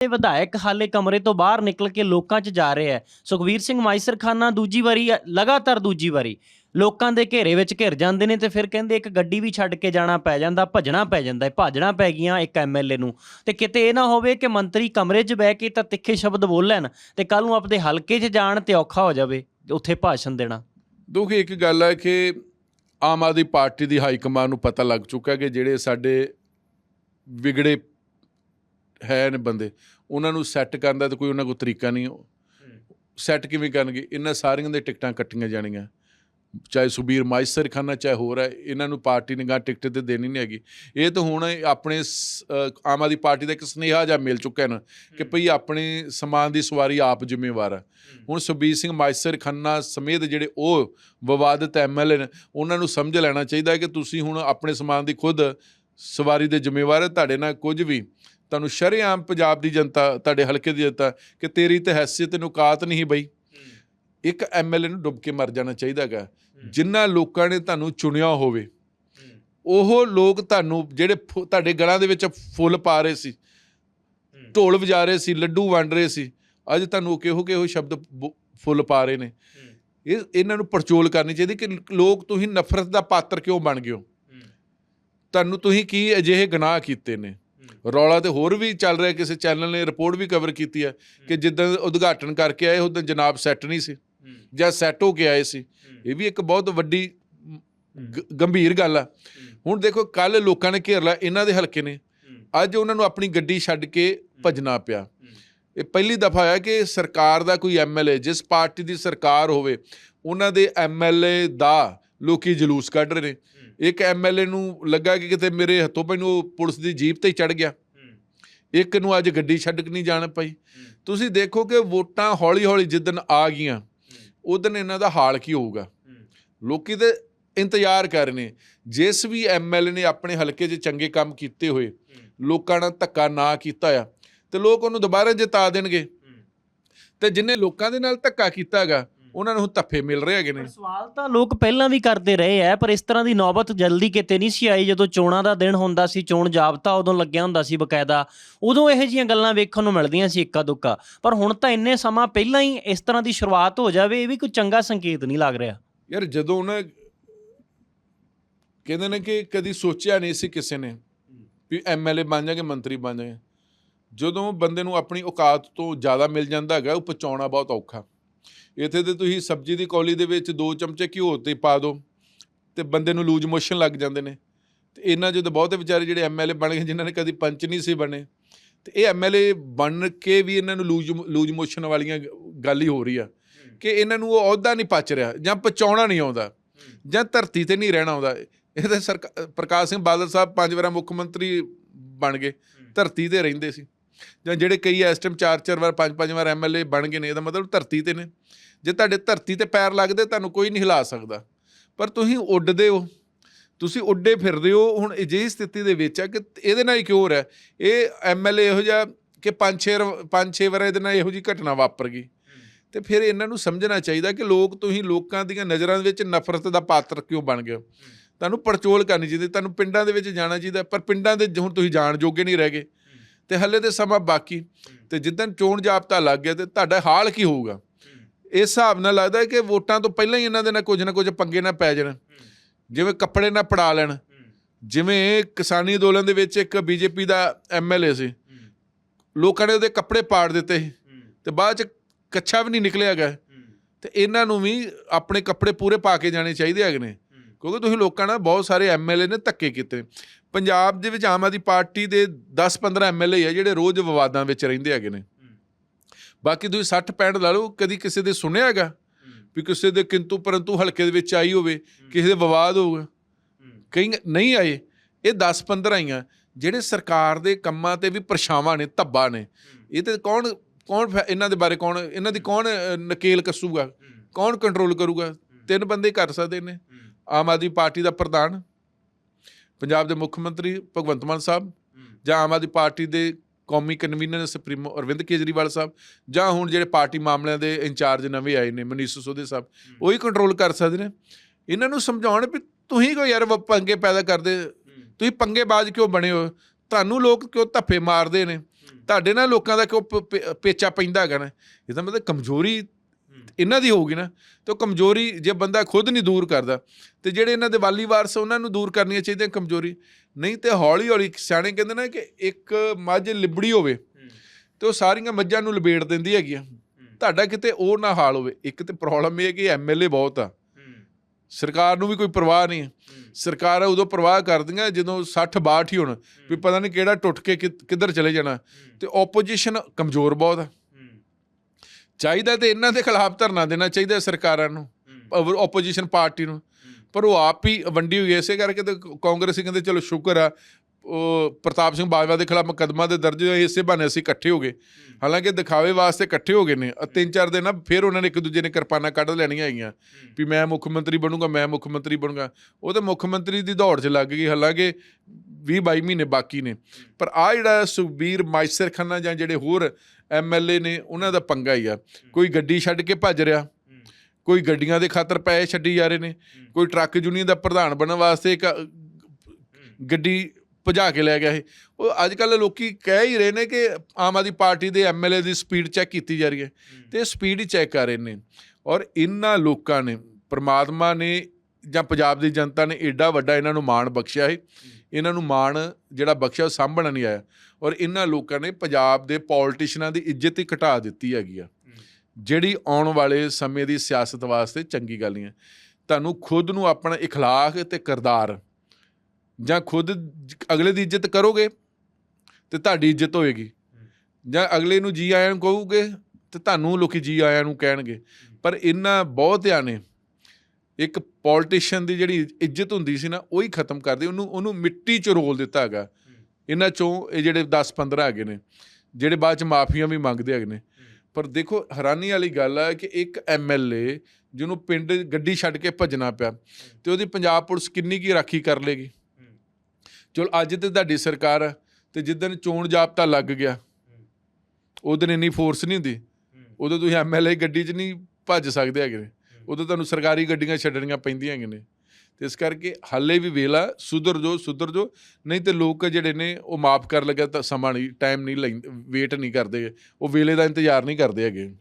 ਇਹ ਵਿਧਾਇਕ ਹਾਲੇ ਕਮਰੇ ਤੋਂ ਬਾਹਰ ਨਿਕਲ ਕੇ ਲੋਕਾਂ 'ਚ ਜਾ ਰਹੇ ਹੈ। ਸੁਖਵੀਰ ਸਿੰਘ ਮਾਈਸਰਖਾਨਾ ਦੂਜੀ ਵਾਰੀ, ਲਗਾਤਾਰ ਦੂਜੀ ਵਾਰੀ ਲੋਕਾਂ ਦੇ ਘੇਰੇ ਵਿੱਚ ਘਿਰ ਜਾਂਦੇ ਨੇ ਤੇ ਫਿਰ ਕਹਿੰਦੇ ਇੱਕ ਗੱਡੀ ਵੀ ਛੱਡ ਕੇ ਜਾਣਾ ਪੈ ਜਾਂਦਾ, ਭੱਜਣਾ ਪੈ ਜਾਂਦਾ ਹੈ, ਭਾਜਣਾ ਪੈ ਗਈਆਂ ਇੱਕ ਐਮਐਲਏ ਨੂੰ। ਤੇ ਕਿਤੇ ਇਹ ਨਾ ਹੋਵੇ ਕਿ ਮੰਤਰੀ ਕਮਰੇ 'ਚ ਬਹਿ ਕੇ ਤਾਂ ਤਿੱਖੇ ਸ਼ਬਦ ਬੋਲ ਲੈਣ ਤੇ ਕੱਲ ਨੂੰ ਆਪਣੇ ਹਲਕੇ 'ਚ ਜਾਣ ਤੇ ਔਖਾ ਹੋ ਜਾਵੇ ਉੱਥੇ ਭਾਸ਼ਣ ਦੇਣਾ। ਦੁੱਖ ਇੱਕ ਗੱਲ ਹੈ ਕਿ ਆਮ ਆਦਮੀ ਪਾਰਟੀ ਦੀ ਹਾਈ ਕਮਾਨ ਨੂੰ ਪਤਾ ਲੱਗ ਚੁੱਕਾ ਕਿ ਜਿਹੜੇ ਸਾਡੇ ਵਿਗੜੇ ਹੈ ਨੇ ਬੰਦੇ ਉਹਨਾਂ ਨੂੰ ਸੈੱਟ ਕਰਨ ਦਾ ਤਾਂ ਕੋਈ ਉਹਨਾਂ ਕੋਲ ਤਰੀਕਾ ਨਹੀਂ ਸੈੱਟ ਕਿਵੇਂ ਕਰਨਗੇ? ਇਹਨਾਂ ਸਾਰੀਆਂ ਦੇ ਟਿਕਟਾਂ ਕੱਟੀਆਂ ਜਾਣੀਆਂ। ਚਾਹੇ ਸੁਬੀਰ ਮਾਈਸਰ ਖਾਨਾ ਚਾਹੇ ਹੋਰ ਹੈ ਇਹਨਾਂ ਨੂੰ ਪਾਰਟੀ ਨੇ ਗਾ ਟਿਕਟ ਤੇ ਦੇਣੀ ਨਹੀਂ ਹੈਗੀ। ਇਹ ਤਾਂ ਹੁਣ ਆਪਣੇ ਆਮ ਆਦਮੀ ਪਾਰਟੀ ਦਾ ਇੱਕ ਸੁਨੇਹਾ ਜਾਂ ਮਿਲ ਚੁੱਕਾ ਹੈ ਨਾ ਕਿ ਭਈ ਆਪਣੇ ਸਮਾਨ ਦੀ ਸਵਾਰੀ ਆਪ ਜ਼ਿੰਮੇਵਾਰ ਹੈ। ਹੁਣ ਸੁਬੀਰ ਸਿੰਘ ਮਾਈਸਰ ਖੰਨਾ ਸਮੇਤ ਜਿਹੜੇ ਉਹ ਵਿਵਾਦਿਤ ਐਮਐਲਏ ਨੇ ਉਹਨਾਂ ਨੂੰ ਸਮਝ ਲੈਣਾ ਚਾਹੀਦਾ ਹੈ ਕਿ ਤੁਸੀਂ ਹੁਣ ਆਪਣੇ ਸਮਾਨ ਦੀ ਖੁਦ ਸਵਾਰੀ ਦੇ ਜ਼ਿੰਮੇਵਾਰ ਹੈ ਤੁਹਾਡੇ ਨਾਲ ਕੁਝ ਵੀ ਤੁਹਾਨੂੰ ਸ਼ਰੇਆਮ ਪੰਜਾਬ ਦੀ ਜਨਤਾ ਤੁਹਾਡੇ ਹਲਕੇ ਦੀ ਜਨਤਾ ਕਿ ਤੇਰੀ ਤੇ ਹੈਸੀਅਤ ਤੇ ਔਕਾਤ ਨਹੀਂ ਬਈ। ਇੱਕ ਐਮਐਲਏ ਨੂੰ ਡੁੱਬ ਕੇ ਮਰ ਜਾਣਾ ਚਾਹੀਦਾ ਹੈਗਾ। ਜਿਨ੍ਹਾਂ ਲੋਕਾਂ ਨੇ ਤੁਹਾਨੂੰ ਚੁਣਿਆ ਹੋਵੇ ਉਹ ਲੋਕ ਤੁਹਾਨੂੰ ਜਿਹੜੇ ਤੁਹਾਡੇ ਗਲਾਂ ਦੇ ਵਿੱਚ ਫੁੱਲ ਪਾ ਰਹੇ ਸੀ ਢੋਲ ਵਜਾ ਰਹੇ ਸੀ ਲੱਡੂ ਵੰਡ ਰਹੇ ਸੀ ਅੱਜ ਤੁਹਾਨੂੰ ਕਿਹੋ ਕਿਹੋ ਸ਼ਬਦ ਫੁੱਲ ਪਾ ਰਹੇ ਨੇ। ਇਹ ਇਹਨਾਂ ਨੂੰ ਪਰਚੋਲ ਕਰਨੀ ਚਾਹੀਦੀ ਕਿ ਲੋਕ ਤੁਸੀਂ ਨਫ਼ਰਤ ਦਾ ਪਾਤਰ ਕਿਉਂ ਬਣ ਗਏ ਹੋ। ਤੁਹਾਨੂੰ ਤੁਸੀਂ ਕੀ ਅਜਿਹੇ ਗੁਨਾਹ ਕੀਤੇ ਨੇ? ਰੌਲਾ ਤੇ ਹੋਰ ਵੀ ਚੱਲ ਰਿਹਾ ਕਿਸੇ ਚੈਨਲ ਨੇ ਰਿਪੋਰਟ ਵੀ ਕਵਰ ਕੀਤੀ ਹੈ ਕਿ ਜਿੱਦਾਂ ਉਦਘਾਟਨ ਕਰਕੇ ਆਏ ਉਦੋਂ ਜਨਾਬ ਸੈੱਟ ਨਹੀਂ ਸੀ ਜਾਂ ਸੈੱਟ ਹੋ ਕੇ ਆਏ ਸੀ। ਇਹ ਵੀ ਇੱਕ ਬਹੁਤ ਵੱਡੀ ਗੰਭੀਰ ਗੱਲ ਆ। ਹੁਣ ਦੇਖੋ ਕੱਲ ਲੋਕਾਂ ਨੇ ਘੇਰ ਲਿਆ ਇਹਨਾਂ ਦੇ ਹਲਕੇ ਨੇ। ਅੱਜ ਉਹਨਾਂ ਨੂੰ ਆਪਣੀ ਗੱਡੀ ਛੱਡ ਕੇ ਭੱਜਣਾ ਪਿਆ। ਇਹ ਪਹਿਲੀ ਦਫਾ ਹੋਇਆ ਕਿ ਸਰਕਾਰ ਦਾ ਕੋਈ ਐਮਐਲਏ ਜਿਸ ਪਾਰਟੀ ਦੀ ਸਰਕਾਰ ਹੋਵੇ ਉਹਨਾਂ ਦੇ ਐਮਐਲਏ ਦਾ ਲੋਕੀ ਜਲੂਸ ਕੱਢ ਰਹੇ ਨੇ। ਇੱਕ ਐਮਐਲਏ ਨੂੰ ਲੱਗਾ ਕਿ ਕਿਤੇ ਮੇਰੇ ਹੱਥੋਂ ਮੈਨੂੰ ਪੁਲਿਸ ਦੀ ਜੀਪ ਤੇ ਹੀ ਚੜ ਗਿਆ। ਇੱਕ ਨੂੰ ਅੱਜ ਗੱਡੀ ਛੱਡ ਕੇ ਨਹੀਂ ਜਾਣ ਪਈ ਤੁਸੀਂ ਦੇਖੋ ਕਿ ਵੋਟਾਂ ਹੌਲੀ ਹੌਲੀ ਜਿੱਦਨ ਆ ਗਈਆਂ ਉਦੋਂ ਇਹਨਾਂ ਦਾ ਹਾਲ ਕੀ ਹੋਊਗਾ? ਲੋਕੀ ਤੇ ਇੰਤਜ਼ਾਰ ਕਰ ਰਹੇ ਨੇ। ਜਿਸ ਵੀ ਐਮਐਲਏ ਨੇ ਆਪਣੇ ਹਲਕੇ 'ਚ ਚੰਗੇ ਕੰਮ ਕੀਤੇ ਹੋਏ ਲੋਕਾਂ ਨਾਲ ਧੱਕਾ ਨਾ ਕੀਤਾ ਆ ਤੇ ਲੋਕ ਉਹਨੂੰ ਦੁਬਾਰਾ ਜਿਤਾ ਦੇਣਗੇ। ਤੇ ਜਿਨੇ ਲੋਕਾਂ ਦੇ ਨਾਲ ਧੱਕਾ ਕੀਤਾ ਹੈਗਾ ਉਹਨਾਂ ਨੂੰ ਧੱਫੇ ਮਿਲ ਰਹੇ ਹੈਗੇ ਨੇ। ਸਵਾਲ ਤਾਂ ਲੋਕ ਪਹਿਲਾਂ ਵੀ ਕਰਦੇ ਰਹੇ ਐ ਪਰ ਇਸ ਤਰ੍ਹਾਂ ਦੀ ਨੌਬਤ ਜਲਦੀ ਕਿਤੇ ਨਹੀਂ ਸੀ ਆਈ। ਜਦੋਂ ਚੋਣਾਂ ਦਾ ਦਿਨ ਹੁੰਦਾ ਸੀ ਚੋਣ ਜਾਬਤਾ ਉਦੋਂ ਲੱਗਿਆ ਹੁੰਦਾ ਸੀ ਬਕਾਇਦਾ। ਉਦੋਂ ਇਹੋ ਜਿਹੀਆਂ ਗੱਲਾਂ ਵੇਖਣ ਨੂੰ ਮਿਲਦੀਆਂ ਸੀ ਇੱਕਾ ਦੁੱਕਾ। ਪਰ ਹੁਣ ਤਾਂ ਇੰਨੇ ਸਮਾਂ ਪਹਿਲਾਂ ਹੀ ਇਸ ਤਰ੍ਹਾਂ ਦੀ ਸ਼ੁਰੂਆਤ ਹੋ ਜਾਵੇ ਇਹ ਵੀ ਕੋਈ ਚੰਗਾ ਸੰਕੇਤ ਨਹੀਂ ਲੱਗ ਰਿਹਾ। ਯਾਰ ਜਦੋਂ ਨਾ ਕਹਿੰਦੇ ਨੇ ਕਿ ਕਦੀ ਸੋਚਿਆ ਨਹੀਂ ਸੀ ਕਿਸੇ ਨੇ ਵੀ ਐਮਐਲਏ ਬਣ ਜਾਗੇ ਮੰਤਰੀ ਬਣ ਜਾਗੇ ਜਦੋਂ ਬੰਦੇ ਨੂੰ ਆਪਣੀ ਔਕਾਤ ਤੋਂ ਜ਼ਿਆਦਾ ਮਿਲ ਜਾਂਦਾ ਹੈਗਾ ਉਹ ਪਚਾਉਣਾ ਬਹੁਤ ਔਖਾ। ਇੱਥੇ ਤੇ ਤੁਸੀਂ ਸਬਜ਼ੀ ਦੀ ਕੌਲੀ ਦੇ ਵਿੱਚ ਦੋ ਚਮਚੇ ਘਿਓ ਤੇ ਪਾ ਦਿਓ ਤੇ ਬੰਦੇ ਨੂੰ ਲੂਜ ਮੋਸ਼ਨ ਲੱਗ ਜਾਂਦੇ ਨੇ। ਤੇ ਇਹਨਾਂ ਜਦੋਂ ਬਹੁਤੇ ਵਿਚਾਰੇ ਜਿਹੜੇ ਐਮਐਲਏ ਬਣ ਗਏ ਜਿਨ੍ਹਾਂ ਨੇ ਕਦੀ ਪੰਚ ਨਹੀਂ ਸੀ ਬਣੇ। ਤੇ ਇਹ ਐਮਐਲਏ ਬਣ ਕੇ ਵੀ ਇਹਨਾਂ ਨੂੰ ਲੂਜ ਲੂਜ ਮੋਸ਼ਨ ਵਾਲੀਆਂ ਗੱਲ ਹੀ ਹੋ ਰਹੀ ਆ ਕਿ ਇਹਨਾਂ ਨੂੰ ਉਹ ਅਹੁਦਾ ਨਹੀਂ ਪਚ ਰਿਹਾ ਜਾਂ ਪਚਾਉਣਾ ਨਹੀਂ ਆਉਂਦਾ ਜਾਂ ਧਰਤੀ ਤੇ ਨਹੀਂ ਰਹਿਣਾ ਆਉਂਦਾ। ਇਹ ਤਾਂ ਸਰਕਾ- ਪ੍ਰਕਾਸ਼ ਸਿੰਘ ਬਾਦਲ ਸਾਹਿਬ ਪੰਜ ਵਾਰ ਮੁੱਖ ਮੰਤਰੀ ਬਣ ਗਏ, ਧਰਤੀ ਤੇ ਰਹਿੰਦੇ ਸੀ। ਜਾਂ ਜਿਹੜੇ ਕਈ ਇਸ ਟਾਈਮ ਚਾਰ ਚਾਰ ਵਾਰ ਪੰਜ ਪੰਜ ਵਾਰ ਐਮਐਲਏ ਬਣ ਗਏ ਨੇ ਇਹਦਾ ਮਤਲਬ ਧਰਤੀ ਤੇ ਨੇ। ਜੇ ਤੁਹਾਡੇ ਧਰਤੀ ਤੇ ਪੈਰ ਲੱਗਦੇ ਤੁਹਾਨੂੰ ਕੋਈ ਨਹੀਂ ਹਿਲਾ ਸਕਦਾ। ਪਰ ਤੁਸੀਂ ਉੱਡਦੇ ਹੋ। ਤੁਸੀਂ ਉੱਡੇ ਫਿਰਦੇ ਹੋ। ਹੁਣ ਅਜਿਹੀ ਸਥਿਤੀ ਦੇ ਵਿੱਚ ਆ ਕਿ ਇਹਦੇ ਨਾਲ ਹੀ ਕਿਉਂ ਹੋ ਰਿਹਾ? ਇਹ ਐਮਐਲਏ ਇਹੋ ਜਿਹਾ ਕਿ ਪੰਜ ਛੇ ਰ- ਪੰਜ ਛੇ ਵਾਰ ਇਹਦੇ ਨਾਲ ਇਹੋ ਜਿਹੀ ਘਟਨਾ ਵਾਪਰ ਗਈ। ਤੇ ਫਿਰ ਇਹਨਾਂ ਨੂੰ ਸਮਝਣਾ ਚਾਹੀਦਾ ਕਿ ਲੋਕ ਤੁਸੀਂ ਲੋਕਾਂ ਦੀਆਂ ਨਜ਼ਰਾਂ ਦੇ ਵਿੱਚ ਨਫ਼ਰਤ ਦਾ ਪਾਤਰ ਕਿਉਂ ਬਣ ਗਏ? ਤੁਹਾਨੂੰ ਪੜਚੋਲ ਕਰਨੀ ਚਾਹੀਦੀ ਤੁਹਾਨੂੰ ਪਿੰਡਾਂ ਦੇ ਵਿੱਚ ਜਾਣਾ ਚਾਹੀਦਾ ਪਰ ਪਿੰਡਾਂ ਦੇ ਹੁਣ ਤੁਸੀਂ ਜਾਣ ਜੋਗੇ ਨਹੀਂ ਰਹਿ ਗਏ। ਤੇ ਹੱਲੇ ਤੇ ਸਮਾਂ ਬਾਕੀ। ਤੇ ਜਿੱਦਣ ਚੋਣ ਜਾਬਤਾ ਲੱਗ ਗਿਆ ਤੇ ਤੁਹਾਡਾ ਹਾਲ ਕੀ ਹੋਊਗਾ? ਇਸ ਹਿਸਾਬ ਨਾਲ ਲੱਗਦਾ ਕਿ ਵੋਟਾਂ ਤੋਂ ਪਹਿਲਾਂ ਹੀ ਇਹਨਾਂ ਦੇ ਨਾਲ ਕੁਝ ਨਾ ਕੁਝ ਪੰਗੇ ਨਾ ਪੈ ਜਾਣ। ਜਿਵੇਂ ਕੱਪੜੇ ਨਾ ਪੜਾ ਲੈਣ। ਜਿਵੇਂ ਕਿਸਾਨੀ ਅੰਦੋਲਨ ਦੇ ਵਿੱਚ ਇੱਕ ਬੀਜੇਪੀ ਦਾ ਐਮਐਲਏ ਸੀ। ਲੋਕਾਂ ਨੇ ਉਹਦੇ ਕੱਪੜੇ ਪਾੜ ਦਿੱਤੇ ਸੀ। ਤੇ ਬਾਅਦ ਚ ਕੱਛਾ ਵੀ ਨਹੀਂ ਨਿਕਲਿਆ ਗਿਆ ਤੇ ਇਹਨਾਂ ਨੂੰ ਵੀ ਆਪਣੇ ਕੱਪੜੇ ਪੂਰੇ ਪਾ ਕੇ ਜਾਣੇ ਚਾਹੀਦੇ ਹੈਗੇ ਨੇ। ਕਿਉਂਕਿ ਤੁਸੀਂ ਲੋਕਾਂ ਨਾਲ ਬਹੁਤ ਸਾਰੇ ਐਮਐਲਏ ਨੇ ਧੱਕੇ ਕੀਤੇ। ਪੰਜਾਬ ਦੇ ਵਿੱਚ ਆਮ ਆਦਮੀ ਪਾਰਟੀ ਦੇ 10-15 ਐਮਐਲਏ ਆ ਜਿਹੜੇ ਰੋਜ਼ ਵਿਵਾਦਾਂ ਵਿੱਚ ਰਹਿੰਦੇ ਹੈਗੇ ਨੇ। ਬਾਕੀ ਤੁਸੀਂ 60 65 ਲਾ ਲਓ ਕਦੀ ਕਿਸੇ ਦੇ ਸੁਣਿਆ ਹੈਗਾ ਵੀ ਕਿਸੇ ਦੇ ਕਿੰਤੂ ਪਰੰਤੂ ਹਲਕੇ ਦੇ ਵਿੱਚ ਆਈ ਹੋਵੇ ਕਿਸੇ ਦੇ ਵਿਵਾਦ ਹੋਊਗਾ। ਕਈ ਨਹੀਂ ਆਏ ਇਹ 10-15 ਆਈਆਂ ਜਿਹੜੇ ਸਰਕਾਰ ਦੇ ਕੰਮਾਂ ਤੇ ਵੀ ਪਰਛਾਵਾਂ ਨੇ ਧੱਬਾ ਨੇ। ਇਹ ਤੇ ਕੌਣ ਕੌਣ ਇਹਨਾਂ ਦੇ ਬਾਰੇ ਕੌਣ ਇਹਨਾਂ ਦੀ ਕੌਣ ਨਕੇਲ ਕੱਸੂਗਾ? ਕੌਣ ਕੰਟਰੋਲ ਕਰੂਗਾ? ਤਿੰਨ ਬੰਦੇ ਕਰ ਸਕਦੇ ਨੇ। ਆਮ ਆਦਮੀ ਪਾਰਟੀ ਦਾ ਪ੍ਰਧਾਨ ਪੰਜਾਬ ਦੇ ਮੁੱਖ ਮੰਤਰੀ ਭਗਵੰਤ ਮਾਨ ਸਾਹਿਬ ਜਾਂ ਆਮ ਆਦਮੀ ਪਾਰਟੀ ਦੇ ਕੌਮੀ ਕਨਵੀਨਰ ਸੁਪਰੀਮੋ ਅਰਵਿੰਦ ਕੇਜਰੀਵਾਲ ਸਾਹਿਬ ਜਾਂ ਹੁਣ ਜਿਹੜੇ ਪਾਰਟੀ ਮਾਮਲਿਆਂ ਦੇ ਇੰਚਾਰਜ ਨਵੇਂ ਆਏ ਨੇ ਮਨੀਸ਼ ਸਿਸੋਦੇ ਸਾਹਿਬ ਉਹੀ ਕੰਟਰੋਲ ਕਰ ਸਕਦੇ ਨੇ। ਇਹਨਾਂ ਨੂੰ ਸਮਝਾਉਣ ਵੀ ਤੁਸੀਂ ਕੋਈ ਯਾਰ ਪੰਗੇ ਪੈਦਾ ਕਰਦੇ? ਤੁਸੀਂ ਪੰਗੇਬਾਜ਼ ਕਿਉਂ ਬਣੇ ਹੋ? ਤੁਹਾਨੂੰ ਲੋਕ ਕਿਉਂ ਧੱਫੇ ਮਾਰਦੇ ਨੇ? ਤੁਹਾਡੇ ਨਾਲ ਲੋਕਾਂ ਦਾ ਕਿਉਂ ਪੇਚਾ ਪੈਂਦਾ ਹੈਗਾ ਨਾ? ਇਹ ਤਾਂ ਮਤਲਬ ਕਮਜ਼ੋਰੀ ਇਹਨਾਂ ਦੀ ਹੋਊਗੀ ਨਾ ਤੇ ਕਮਜ਼ੋਰੀ ਜੇ ਬੰਦਾ ਖੁਦ ਨਹੀਂ ਦੂਰ ਕਰਦਾ ਤੇ ਜਿਹੜੇ ਇਹਨਾਂ ਦੇ ਵਾਲੀ ਵਾਰਸ ਉਹਨਾਂ ਨੂੰ ਦੂਰ ਕਰਨੀਆਂ ਚਾਹੀਦੀਆਂ ਕਮਜ਼ੋਰੀ। ਨਹੀਂ ਤੇ ਹੌਲੀ ਹੌਲੀ ਸਿਆਣੇ ਕਹਿੰਦੇ ਨੇ ਕਿ ਇੱਕ ਮੱਝ ਲਿਬੜੀ ਹੋਵੇ ਤੇ ਉਹ ਸਾਰੀਆਂ ਮੱਝਾਂ ਨੂੰ ਲਬੇੜ ਦਿੰਦੀ ਹੈਗੀ ਆ। ਤੁਹਾਡਾ ਕਿਤੇ ਉਹ ਨਾ ਹਾਲ ਹੋਵੇ। ਇੱਕ ਤੇ ਪ੍ਰੋਬਲਮ ਇਹ ਹੈ ਕਿ ਐਮਐਲਏ ਬਹੁਤ ਆ। ਸਰਕਾਰ ਨੂੰ ਵੀ ਕੋਈ ਪਰਵਾਹ ਨਹੀਂ ਸਰਕਾਰਾਂ ਉਦੋਂ ਪਰਵਾਹ ਕਰਦੀਆਂ ਜਦੋਂ 60 62 ਹੀ ਹੋਣ ਵੀ ਪਤਾ ਨਹੀਂ ਕਿਹੜਾ ਟੁੱਟ ਕੇ ਕਿ- ਕਿੱਧਰ ਚਲੇ ਜਾਣਾ। ਤੇ ਆਪੋਜੀਸ਼ਨ ਕਮਜ਼ੋਰ ਬਹੁਤ ਆ। ਚਾਹੀਦਾ ਤੇ ਇਹਨਾਂ ਦੇ ਖਿਲਾਫ ਧਰਨਾ ਦੇਣਾ ਚਾਹੀਦਾ ਸਰਕਾਰਾਂ ਨੂੰ ਆਪੋਜੀਸ਼ਨ ਪਾਰਟੀ ਨੂੰ। ਪਰ ਉਹ ਆਪ ਹੀ ਵੰਡੀ ਹੋਈ ਇਸੇ ਕਰਕੇ ਤੇ ਕਾਂਗਰਸੀ ਕਹਿੰਦੇ ਚਲੋ ਸ਼ੁਕਰ ਆ ਪ੍ਰਤਾਪ ਸਿੰਘ ਬਾਜਵਾ ਦੇ ਖਿਲਾਫ ਮੁਕੱਦਮਾ ਦੇ ਦਰਜ ਹੋਏ ਇਸੇ ਬਹਾਨੇ ਅਸੀਂ ਇਕੱਠੇ ਹੋ ਗਏ। ਹਾਲਾਂਕਿ ਦਿਖਾਵੇ ਵਾਸਤੇ ਇਕੱਠੇ ਹੋ ਗਏ ਨੇ ਤਿੰਨ ਚਾਰ ਦਿਨ ਨਾ ਫਿਰ ਉਹਨਾਂ ਨੇ ਇੱਕ ਦੂਜੇ ਨੇ ਕਿਰਪਾਨਾਂ ਕੱਢ ਲੈਣੀਆਂ ਹੈਗੀਆਂ ਵੀ ਮੈਂ ਮੁੱਖ ਮੰਤਰੀ ਬਣੂੰਗਾ ਮੈਂ ਮੁੱਖ ਮੰਤਰੀ ਬਣੂੰਗਾ। ਉਹ ਤਾਂ ਮੁੱਖ ਮੰਤਰੀ ਦੀ ਦੌੜ 'ਚ ਲੱਗ ਗਈ ਹਾਲਾਂਕਿ 20 22 ਮਹੀਨੇ ਬਾਕੀ ਨੇ। ਪਰ ਆ ਜਿਹੜਾ ਸੁਖਬੀਰ ਮਾਈਸਰ ਖੰਨਾ ਜਾਂ ਜਿਹੜੇ ਹੋਰ ਐਮਐਲਏ ਨੇ ਉਹਨਾਂ ਦਾ ਪੰਗਾ ਹੀ ਆ। ਕੋਈ ਗੱਡੀ ਛੱਡ ਕੇ ਭੱਜ ਰਿਹਾ ਕੋਈ ਗੱਡੀਆਂ ਦੇ ਖਾਤਰ ਪੈਸੇ ਛੱਡੀ ਜਾ ਰਹੇ ਨੇ ਕੋਈ ਟਰੱਕ ਯੂਨੀਅਨ ਦਾ ਪ੍ਰਧਾਨ ਬਣਨ ਵਾਸਤੇ ਇੱਕ ਗੱਡੀ ਭਜਾ ਕੇ ਲੈ ਗਿਆ ਇਹ ਉਹ ਅੱਜ ਕੱਲ ਲੋਕੀ ਕਹਿ ਹੀ ਰਹੇ ਨੇ ਕਿ ਆਮ ਆਦਮੀ ਪਾਰਟੀ ਦੇ ਐਮਐਲਏ ਦੀ ਸਪੀਡ ਚੈੱਕ ਕੀਤੀ ਜਾ ਰਹੀ ਹੈ ਤੇ ਸਪੀਡ ਹੀ ਚੈੱਕ ਕਰ ਰਹੇ ਨੇ ਔਰ ਇਨ੍ਹਾਂ ਲੋਕਾਂ ਨੇ ਪ੍ਰਮਾਤਮਾ ਨੇ ਜਾਂ ਪੰਜਾਬ ਦੀ ਜਨਤਾ ਨੇ ਏਡਾ ਵੱਡਾ ਇਹਨਾਂ ਨੂੰ ਮਾਣ ਬਖਸ਼ਿਆ ਹੈ ਇਹਨਾਂ ਨੂੰ ਮਾਣ ਜਿਹੜਾ ਬਖਸ਼ਿਆ ਉਹ ਸਾਂਭਣ ਨਹੀਂ ਆਇਆ ਔਰ ਇਨ੍ਹਾਂ ਲੋਕਾਂ ਨੇ ਪੰਜਾਬ ਦੇ ਪੋਲਿਟਿਸ਼ੀਅਨਾਂ ਦੀ ਇੱਜ਼ਤ ਹੀ ਘਟਾ ਦਿੱਤੀ ਹੈਗੀ ਆ ਜਿਹੜੀ ਆਉਣ ਵਾਲੇ ਸਮੇਂ ਦੀ ਸਿਆਸਤ ਵਾਸਤੇ ਚੰਗੀ ਗੱਲ ਨਹੀਂ ਹੈ ਤੁਹਾਨੂੰ ਖੁਦ ਨੂੰ ਆਪਣਾ اخلاق ਤੇ ਕਿਰਦਾਰ ਜਾਂ ਖੁਦ ਅਗਲੇ ਦੀ ਇੱਜ਼ਤ ਕਰੋਗੇ ਤੇ ਤੁਹਾਡੀ ਇੱਜ਼ਤ ਹੋਏਗੀ। ਜਾਂ ਅਗਲੇ ਨੂੰ ਜੀ ਆਇਆਂ ਨੂੰ ਕਹੋਗੇ ਤੇ ਤੁਹਾਨੂੰ ਲੋਕੀ ਜੀ ਆਇਆਂ ਨੂੰ ਕਹਿਣਗੇ। ਪਰ ਇਹਨਾਂ ਬਹੁਤਿਆਂ ਨੇ ਇੱਕ ਪੋਲਿਟਿਸ਼ੀਅਨ ਦੀ ਜਿਹੜੀ ਇੱਜ਼ਤ ਹੁੰਦੀ ਸੀ ਨਾ, ਉਹ ਹੀ ਖਤਮ ਕਰ ਉਹਨੂੰ ਉਹਨੂੰ ਮਿੱਟੀ 'ਚ ਰੋਲ ਦਿੱਤਾ ਹੈਗਾ। ਇਹਨਾਂ ਚੋਂ ਇਹ ਜਿਹੜੇ 10 15 ਹੈਗੇ ਨੇ, ਜਿਹੜੇ ਬਾਅਦ ਚ ਮਾਫੀਆਂ ਵੀ ਮੰਗਦੇ ਹੈਗੇ ਨੇ। ਪਰ ਦੇਖੋ, ਹੈਰਾਨੀ ਵਾਲੀ ਗੱਲ ਹੈ ਕਿ ਇੱਕ ਐਮਐਲਏ ਜਿਹਨੂੰ ਪਿੰਡ ਗੱਡੀ ਛੱਡ ਕੇ ਭੱਜਣਾ ਪਿਆ ਤੇ ਉਹਦੀ ਪੰਜਾਬ ਪੁਲਿਸ ਕਿੰਨੀ ਕੀ ਰਾਖੀ ਕਰ ਲੇਗੀ? ਚਲੋ, ਅੱਜ ਤੇ ਤੁਹਾਡੀ ਸਰਕਾਰ ਆ ਤੇ ਜਿੱਦਣ ਚੋਣ ਜਾਬਤਾ ਲੱਗ ਗਿਆ ਉਦੋਂ ਇੰਨੀ ਫੋਰਸ ਨਹੀਂ ਹੁੰਦੀ। ਉਦੋਂ ਤੁਸੀਂ ਐਮਐਲਏ ਗੱਡੀ 'ਚ ਨਹੀਂ ਭੱਜ ਸਕਦੇ ਹੈਗੇ ਨੇ। ਉਦੋਂ ਤੁਹਾਨੂੰ ਸਰਕਾਰੀ ਗੱਡੀਆਂ ਛੱਡਣੀਆਂ ਪੈਂਦੀਆਂ ਹੈਗੇ ਨੇ। ਤੇ ਇਸ ਕਰਕੇ ਹਾਲੇ ਵੀ ਵੇਲਾ, ਸੁਧਰ ਜੋ ਸੁਧਰ ਜੋ ਨਹੀਂ ਤੇ ਲੋਕ ਜਿਹੜੇ ਨੇ, ਉਹ ਮਾਫ ਕਰ ਲਗਾ ਤਾਂ ਸਮਾਂ ਨਹੀਂ ਟਾਈਮ ਨਹੀਂ ਲੈਂਦੇ ਵੇਟ ਨਹੀਂ ਕਰਦੇ। ਉਹ ਵੇਲੇ ਦਾ ਇੰਤਜ਼ਾਰ ਨਹੀਂ ਕਰਦੇ ਹੈਗੇ।